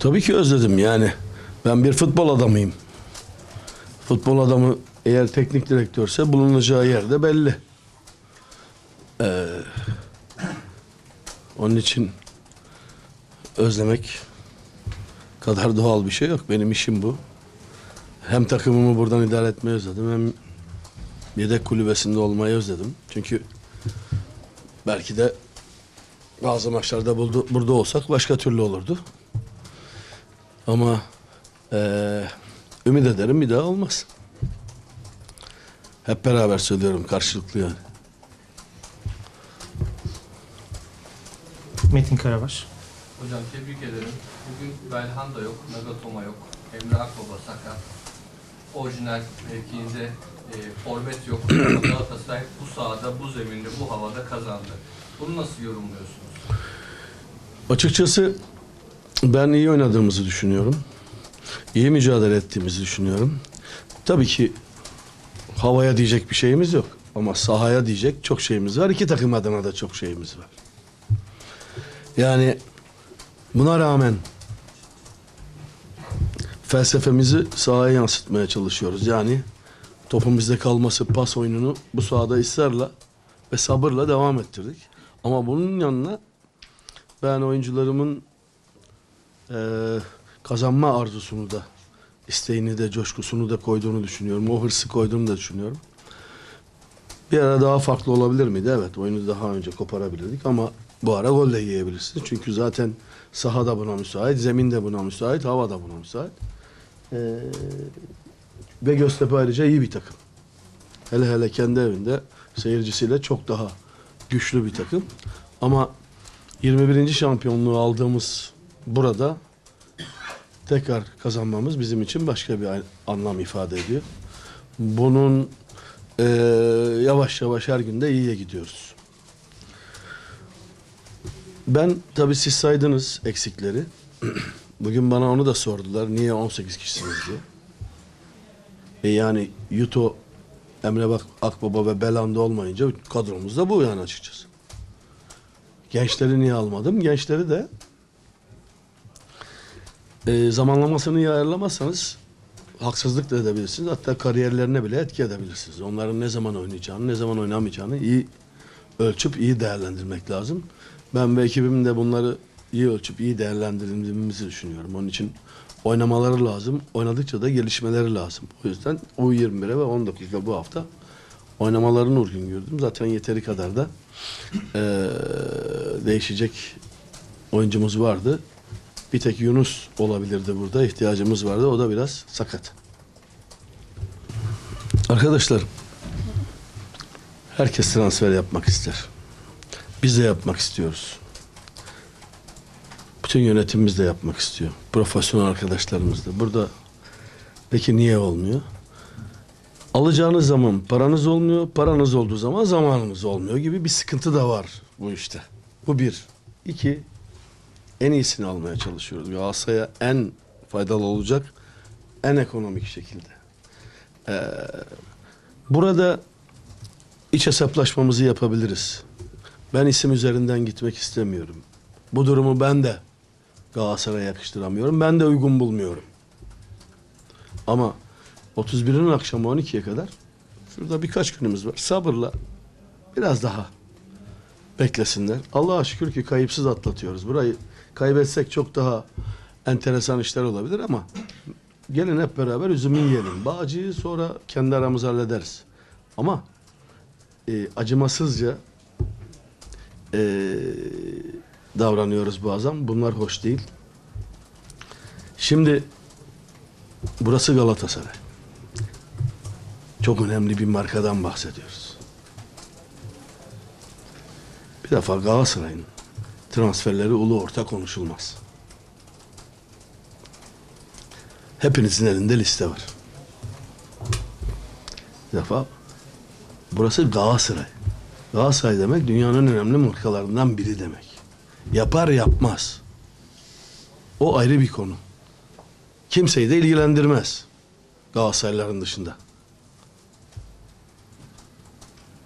Tabii ki özledim yani. Ben bir futbol adamıyım. Futbol adamı eğer teknik direktörse bulunacağı yerde belli. Ee, onun için özlemek kadar doğal bir şey yok. Benim işim bu. Hem takımımı buradan idare etmeyi özledim hem yedek kulübesinde olmayı özledim. Çünkü belki de bazı maçlarda burada olsak başka türlü olurdu. Ama eee ümit ederim bir daha olmaz. Hep beraber söylüyorum karşılıklı yani. Metin Karabaş. Hocam tebrik ederim. Bugün Belhanda yok, Nagatoma yok. Emre Akbaba sakat. Orijinal mevkiinde e, forvet yok. Ama Galatasaray bu sahada, bu zeminde, bu havada kazandı. Bunu nasıl yorumluyorsunuz? Açıkçası ben iyi oynadığımızı düşünüyorum. İyi mücadele ettiğimizi düşünüyorum. Tabii ki havaya diyecek bir şeyimiz yok. Ama sahaya diyecek çok şeyimiz var. İki takım adına da çok şeyimiz var. Yani buna rağmen felsefemizi sahaya yansıtmaya çalışıyoruz. Yani topun bizde kalması pas oyununu bu sahada ısrarla ve sabırla devam ettirdik. Ama bunun yanına ben oyuncularımın eee, kazanma arzusunu da isteğini de coşkusunu da koyduğunu düşünüyorum. O hırsı koyduğunu da düşünüyorum. Bir ara daha farklı olabilir miydi? Evet oyunu daha önce koparabilirdik ama bu ara gol de yiyebilirsiniz. Çünkü zaten saha da buna müsait, zemin de buna müsait, hava da buna müsait. Eee, ve Göztepe ayrıca iyi bir takım. Hele hele kendi evinde seyircisiyle çok daha güçlü bir takım. Ama 21. şampiyonluğu aldığımız burada tekrar kazanmamız bizim için başka bir an- anlam ifade ediyor. Bunun eee, yavaş yavaş her günde iyiye gidiyoruz. Ben tabii siz saydınız eksikleri. Bugün bana onu da sordular. Niye 18 kişisiniz diye. E yani Yuto, Emre Bak Akbaba ve Belanda olmayınca kadromuz da bu yani açıkçası. Gençleri niye almadım? Gençleri de e, zamanlamasını iyi ayarlamazsanız haksızlık da edebilirsiniz. Hatta kariyerlerine bile etki edebilirsiniz. Onların ne zaman oynayacağını, ne zaman oynamayacağını iyi ölçüp iyi değerlendirmek lazım. Ben ve ekibim de bunları iyi ölçüp iyi değerlendirdiğimizi düşünüyorum. Onun için oynamaları lazım. Oynadıkça da gelişmeleri lazım. O yüzden U21'e ve 19'da bu hafta oynamalarını uygun gördüm. Zaten yeteri kadar da eee, değişecek oyuncumuz vardı. Bir tek Yunus olabilirdi burada. ihtiyacımız vardı. O da biraz sakat. Arkadaşlar herkes transfer yapmak ister. Biz de yapmak istiyoruz. Bütün yönetimimiz de yapmak istiyor. Profesyonel arkadaşlarımız da. Burada peki niye olmuyor? Alacağınız zaman paranız olmuyor, paranız olduğu zaman zamanınız olmuyor gibi bir sıkıntı da var bu işte. Bu bir. İki, en iyisini almaya çalışıyoruz. Galatasaray'a en faydalı olacak, en ekonomik şekilde. Ee, burada iç hesaplaşmamızı yapabiliriz. Ben isim üzerinden gitmek istemiyorum. Bu durumu ben de Galatasaray'a yakıştıramıyorum. Ben de uygun bulmuyorum. Ama 31'in akşamı 12'ye kadar şurada birkaç günümüz var. Sabırla biraz daha beklesinler. Allah'a şükür ki kayıpsız atlatıyoruz. Burayı kaybetsek çok daha enteresan işler olabilir ama gelin hep beraber üzümü yiyelim. Bağcıyı sonra kendi aramızda hallederiz. Ama e, acımasızca e, davranıyoruz bazen. Bunlar hoş değil. Şimdi burası Galatasaray. Çok önemli bir markadan bahsediyoruz. Bir defa Galatasaray'ın transferleri ulu orta konuşulmaz. Hepinizin elinde liste var. Bir defa burası Galatasaray. Galatasaray demek dünyanın önemli markalarından biri demek. Yapar yapmaz. O ayrı bir konu. Kimseyi de ilgilendirmez. Galatasaraylıların dışında.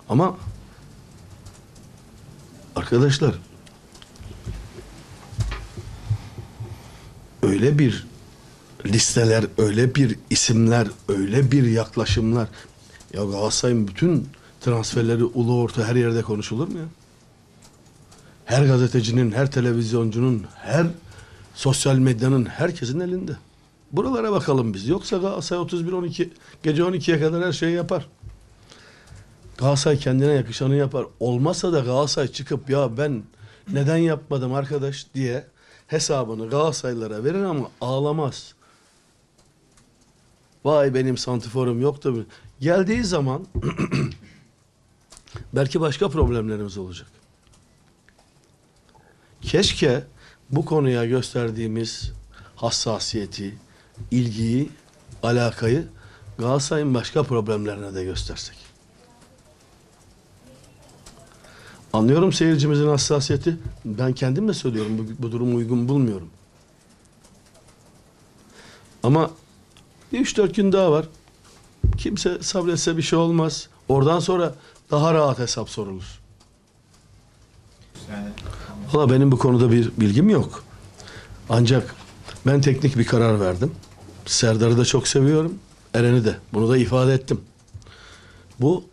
Ama arkadaşlar öyle bir listeler, öyle bir isimler, öyle bir yaklaşımlar. Ya Galatasaray'ın bütün transferleri ulu orta her yerde konuşulur mu ya? Her gazetecinin, her televizyoncunun, her sosyal medyanın herkesin elinde. Buralara bakalım biz. Yoksa Galatasaray 31-12 gece 12'ye kadar her şeyi yapar. Galatasaray kendine yakışanı yapar. Olmazsa da Galatasaray çıkıp ya ben neden yapmadım arkadaş diye hesabını Galatasaraylılara verir ama ağlamaz. Vay benim santiforum yok da geldiği zaman belki başka problemlerimiz olacak. Keşke bu konuya gösterdiğimiz hassasiyeti, ilgiyi, alakayı Galatasaray'ın başka problemlerine de göstersek. Anlıyorum seyircimizin hassasiyeti. Ben kendim de söylüyorum bu, bu durumu uygun bulmuyorum. Ama bir üç dört gün daha var. Kimse sabretse bir şey olmaz. Oradan sonra daha rahat hesap sorulur. Valla benim bu konuda bir bilgim yok. Ancak ben teknik bir karar verdim. Serdar'ı da çok seviyorum. Eren'i de. Bunu da ifade ettim. Bu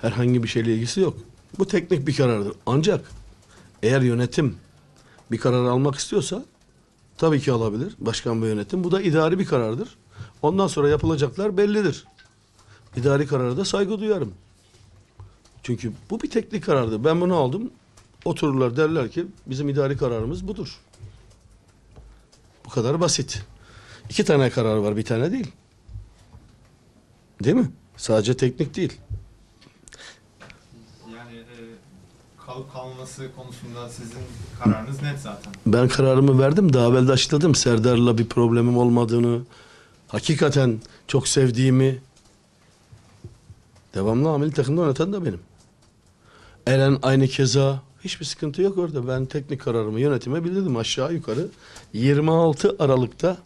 herhangi bir şeyle ilgisi yok. Bu teknik bir karardır. Ancak eğer yönetim bir karar almak istiyorsa tabii ki alabilir. Başkan ve yönetim. Bu da idari bir karardır. Ondan sonra yapılacaklar bellidir. İdari karara da saygı duyarım. Çünkü bu bir teknik karardı. Ben bunu aldım. Otururlar derler ki bizim idari kararımız budur. Bu kadar basit. İki tane karar var bir tane değil. Değil mi? Sadece teknik değil. yani e, kalıp kalması konusunda sizin kararınız net zaten. Ben kararımı verdim. Daha evvel de açıkladım. Serdar'la bir problemim olmadığını, hakikaten çok sevdiğimi, devamlı ameli takımda oynatan da benim. Eren aynı keza. Hiçbir sıkıntı yok orada. Ben teknik kararımı yönetime bildirdim aşağı yukarı. 26 Aralık'ta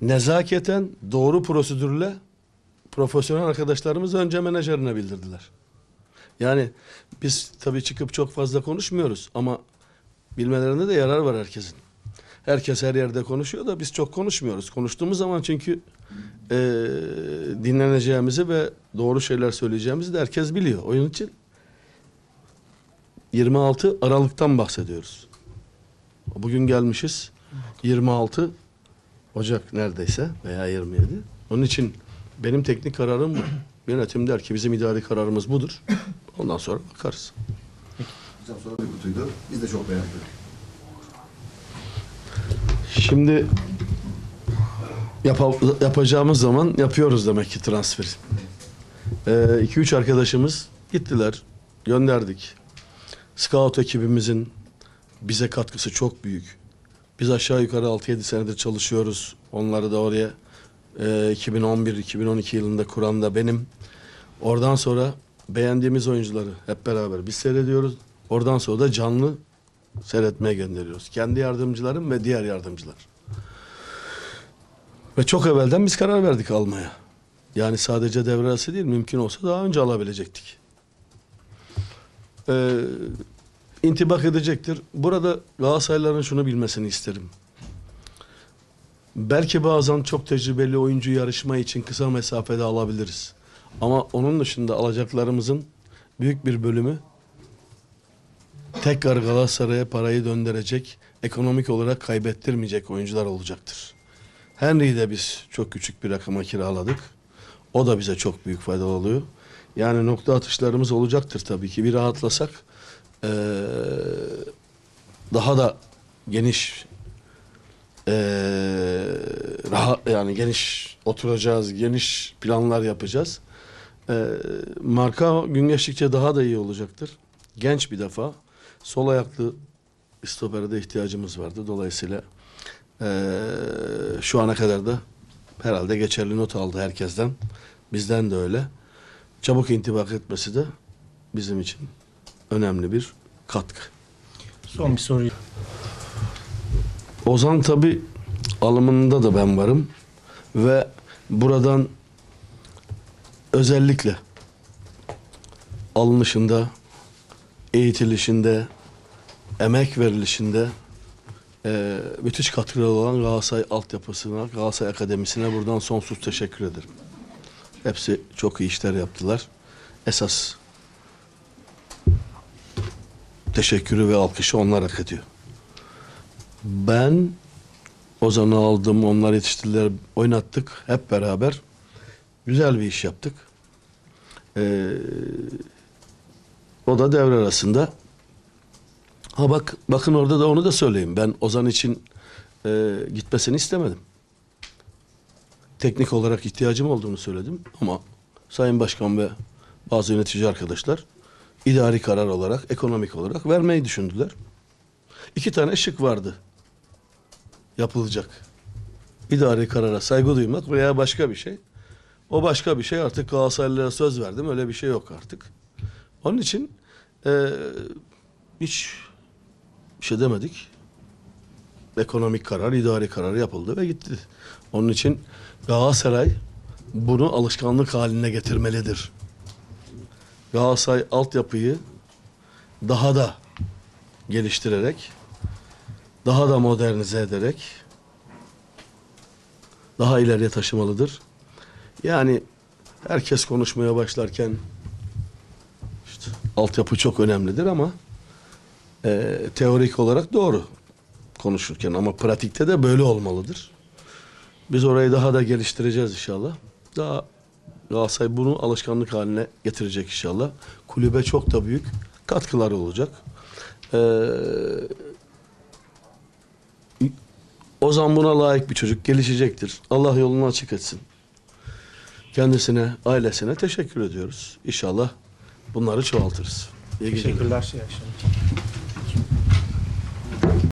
nezaketen doğru prosedürle profesyonel arkadaşlarımız önce menajerine bildirdiler. Yani biz tabii çıkıp çok fazla konuşmuyoruz ama bilmelerinde de yarar var herkesin. Herkes her yerde konuşuyor da biz çok konuşmuyoruz. Konuştuğumuz zaman çünkü eee, dinleneceğimizi ve doğru şeyler söyleyeceğimizi de herkes biliyor. Onun için 26 Aralık'tan bahsediyoruz. Bugün gelmişiz 26 Ocak neredeyse veya 27. Onun için benim teknik kararım bu. Yönetim der ki bizim idari kararımız budur. Ondan sonra bakarız. Hocam soru bir kutuydu. Biz de çok beğendik. Şimdi yapa- yapacağımız zaman yapıyoruz demek ki transferi. 2-3 arkadaşımız gittiler, gönderdik. Scout ekibimizin bize katkısı çok büyük. Biz aşağı yukarı 6-7 senedir çalışıyoruz. Onları da oraya e, 2011-2012 yılında kuran da benim. Oradan sonra beğendiğimiz oyuncuları hep beraber biz seyrediyoruz. Oradan sonra da canlı seyretmeye gönderiyoruz. Kendi yardımcılarım ve diğer yardımcılar. Ve çok evvelden biz karar verdik almaya. Yani sadece devre arası değil, mümkün olsa daha önce alabilecektik. Ee, intibak edecektir. Burada Galatasaraylıların şunu bilmesini isterim. Belki bazen çok tecrübeli oyuncu yarışma için kısa mesafede alabiliriz. Ama onun dışında alacaklarımızın büyük bir bölümü tekrar Galatasaray'a parayı döndürecek, ekonomik olarak kaybettirmeyecek oyuncular olacaktır. Henry'i de biz çok küçük bir rakama kiraladık. O da bize çok büyük fayda oluyor. Yani nokta atışlarımız olacaktır tabii ki. Bir rahatlasak eee, daha da geniş eee rahat yani geniş oturacağız, geniş planlar yapacağız. Eee, marka gün geçtikçe daha da iyi olacaktır. Genç bir defa. Sol ayaklı stopere de ihtiyacımız vardı. Dolayısıyla eee, şu ana kadar da herhalde geçerli not aldı herkesten. Bizden de öyle. Çabuk intibak etmesi de bizim için önemli bir katkı. Son bir soru. Ozan tabi alımında da ben varım ve buradan özellikle alınışında, eğitilişinde, emek verilişinde e, müthiş katkıları olan Galatasaray altyapısına, Galatasaray Akademisi'ne buradan sonsuz teşekkür ederim. Hepsi çok iyi işler yaptılar. Esas teşekkürü ve alkışı onlar hak ediyor. Ben Ozan'ı aldım, onlar yetiştirdiler, oynattık hep beraber. Güzel bir iş yaptık. Ee, o da devre arasında. Ha bak, bakın orada da onu da söyleyeyim. Ben Ozan için e, gitmesini istemedim. Teknik olarak ihtiyacım olduğunu söyledim ama Sayın Başkan ve bazı yönetici arkadaşlar idari karar olarak, ekonomik olarak vermeyi düşündüler. İki tane şık vardı yapılacak. İdari karara saygı duymak veya başka bir şey. O başka bir şey artık Galatasaraylılara söz verdim. Öyle bir şey yok artık. Onun için eee, hiç bir şey demedik. Ekonomik karar, idari karar yapıldı ve gitti. Onun için Galatasaray bunu alışkanlık haline getirmelidir. Galatasaray altyapıyı daha da geliştirerek, daha da modernize ederek daha ileriye taşımalıdır. Yani herkes konuşmaya başlarken işte altyapı çok önemlidir ama e, teorik olarak doğru konuşurken ama pratikte de böyle olmalıdır. Biz orayı daha da geliştireceğiz inşallah. Daha Galatasaray bunu alışkanlık haline getirecek inşallah. Kulübe çok da büyük katkıları olacak. Ee, Ozan buna layık bir çocuk. Gelişecektir. Allah yolunu açık etsin. Kendisine, ailesine teşekkür ediyoruz. İnşallah bunları çoğaltırız. İyi geceler. Teşekkürler. İyi akşamlar.